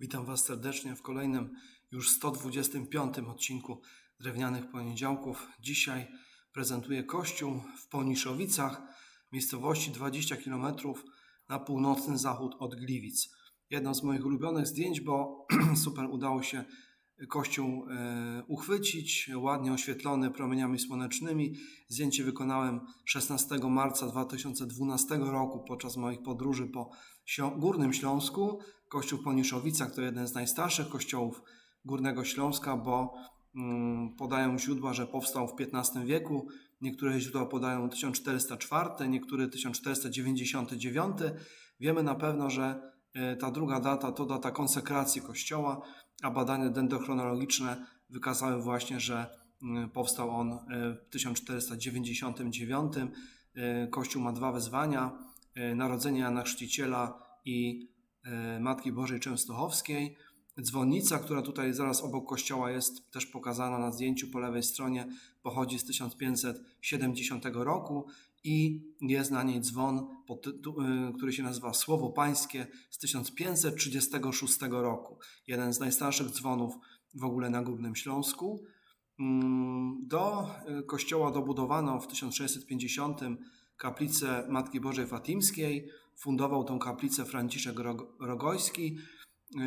Witam Was serdecznie w kolejnym już 125 odcinku Drewnianych Poniedziałków. Dzisiaj prezentuję kościół w Poniszowicach, miejscowości 20 km na północny zachód od Gliwic. Jedno z moich ulubionych zdjęć, bo super udało się kościół e, uchwycić, ładnie oświetlony promieniami słonecznymi. Zdjęcie wykonałem 16 marca 2012 roku podczas moich podróży po Górnym Śląsku. Kościół Poniszowicach to jeden z najstarszych kościołów Górnego Śląska, bo mm, podają źródła, że powstał w XV wieku. Niektóre źródła podają 1404, niektóre 1499. Wiemy na pewno, że e, ta druga data to data konsekracji kościoła, a badania dendrochronologiczne wykazały właśnie, że mm, powstał on e, w 1499. E, Kościół ma dwa wezwania: e, Narodzenie Jana Chrzciciela i Matki Bożej Częstochowskiej. Dzwonnica, która tutaj zaraz obok kościoła jest też pokazana na zdjęciu po lewej stronie, pochodzi z 1570 roku i jest na niej dzwon, y, który się nazywa Słowo Pańskie z 1536 roku. Jeden z najstarszych dzwonów w ogóle na Górnym Śląsku. Mm, Do y, kościoła dobudowano w 1650 kaplicę Matki Bożej Fatimskiej. Fundował tą kaplicę Franciszek Rog- Rogojski,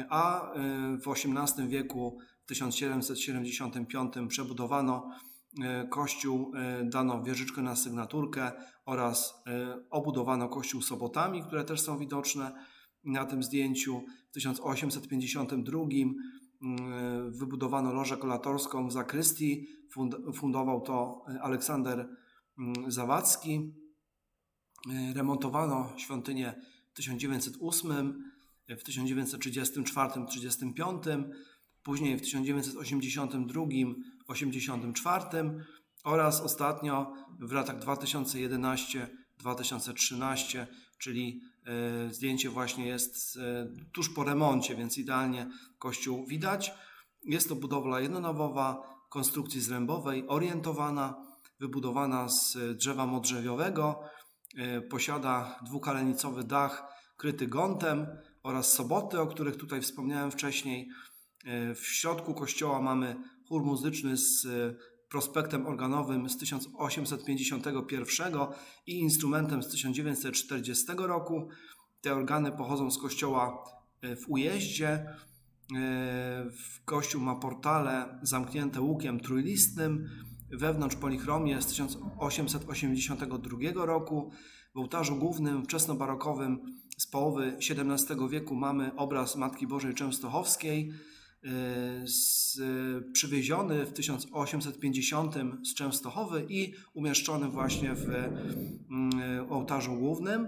a y, w XVIII wieku, w 1775 przebudowano y, kościół, y, dano wieżyczkę na sygnaturkę oraz obudowano kościół sobotami, które też są widoczne na tym zdjęciu. W 1852 y, wybudowano lożę kolatorską w zakrystii. Fund- Fundował to Aleksander y, Zawadzki. Remontowano świątynię w 1908, y, w 1934-35, później w 1982-84 oraz ostatnio w latach 2011-2013, czyli y, zdjęcie właśnie jest y, tuż po remoncie, więc idealnie kościół widać. Jest to budowla jednonawowa, konstrukcji zrębowej, orientowana, wybudowana z drzewa modrzewiowego. Posiada dwukalenicowy dach kryty gontem oraz soboty, o których tutaj wspomniałem wcześniej. Y, W środku kościoła mamy chór muzyczny z y, prospektem organowym z 1851 i instrumentem z 1940 roku. Te organy pochodzą z kościoła y, w Ujeździe. Kościół ma portale zamknięte łukiem trójlistnym. Wewnątrz polichromie z 1882 roku. W ołtarzu głównym wczesnobarokowym z połowy XVII wieku mamy obraz Matki Bożej Częstochowskiej, y, z, przywieziony w 1850 z Częstochowy i umieszczony właśnie w mm, ołtarzu głównym.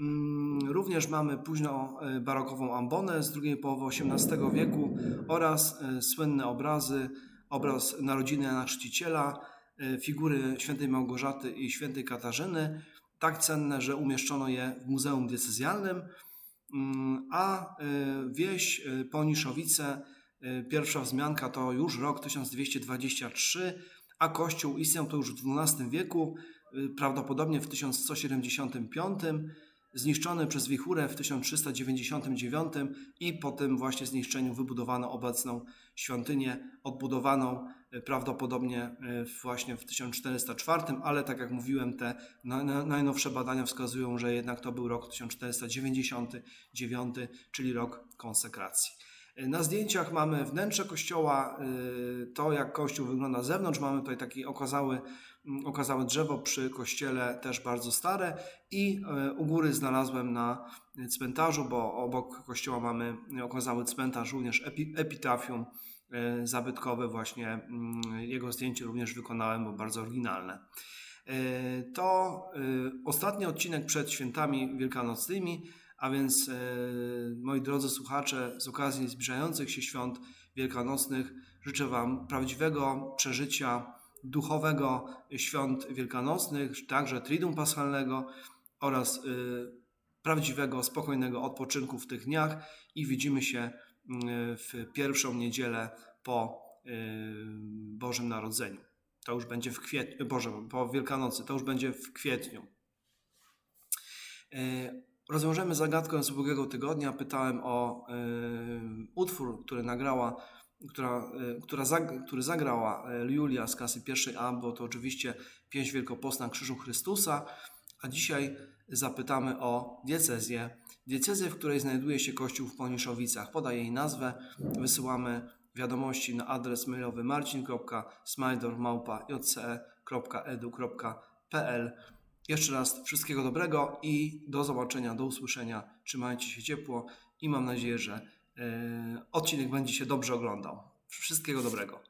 Mm, Również mamy późno y, barokową ambonę z drugiej połowy XVIII wieku oraz y, słynne obrazy, obraz Narodziny Jana Chrzciciela, figury świętej Małgorzaty i świętej Katarzyny, tak cenne, że umieszczono je w Muzeum Diecezjalnym, Mm, a y, wieś y, Poniszowice, y, pierwsza wzmianka to już rok 1223, a kościół istniał to już w XII wieku, prawdopodobnie w 1175, zniszczony przez wichurę w 1399 i po tym właśnie zniszczeniu wybudowano obecną świątynię, odbudowaną prawdopodobnie y, właśnie w 1404, ale tak jak mówiłem, te na- na- najnowsze badania wskazują, że jednak to był rok 1499, czyli rok konsekracji. Y, Na zdjęciach mamy wnętrze kościoła, y, to jak kościół wygląda z zewnątrz. Mamy tutaj takie okazały, mm, okazałe drzewo przy kościele, też bardzo stare. I u góry znalazłem na cmentarzu, bo obok kościoła mamy okazały cmentarz, również epi, epitafium zabytkowe. Właśnie mm, jego zdjęcie również wykonałem, bo bardzo oryginalne. Y, To y, ostatni odcinek przed świętami wielkanocnymi, a więc, e, moi drodzy słuchacze, z okazji zbliżających się świąt wielkanocnych życzę Wam prawdziwego przeżycia duchowego świąt wielkanocnych, także Triduum Paschalnego oraz e, prawdziwego, spokojnego odpoczynku w tych dniach i widzimy się w pierwszą niedzielę po e, Bożym Narodzeniu. To już będzie w kwietniu, Boże, po Wielkanocy, to już będzie w kwietniu. E, Rozwiążemy zagadkę z ubiegłego tygodnia. Pytałem o y, utwór, który nagrała, która, y, która który zagrała y, Julia z klasy pierwszej A, bo to oczywiście pieśń wielkopostna Krzyżu Chrystusa. A dzisiaj zapytamy o diecezję. Diecezję, w której znajduje się kościół w Poniszowicach. Podaję jej nazwę. Wysyłamy wiadomości na adres mailowy marcin.smajdor.jce.edu.pl Jeszcze raz wszystkiego dobrego i do zobaczenia, do usłyszenia. Trzymajcie się ciepło i mam nadzieję, że e, odcinek będzie się dobrze oglądał. Wszystkiego dobrego.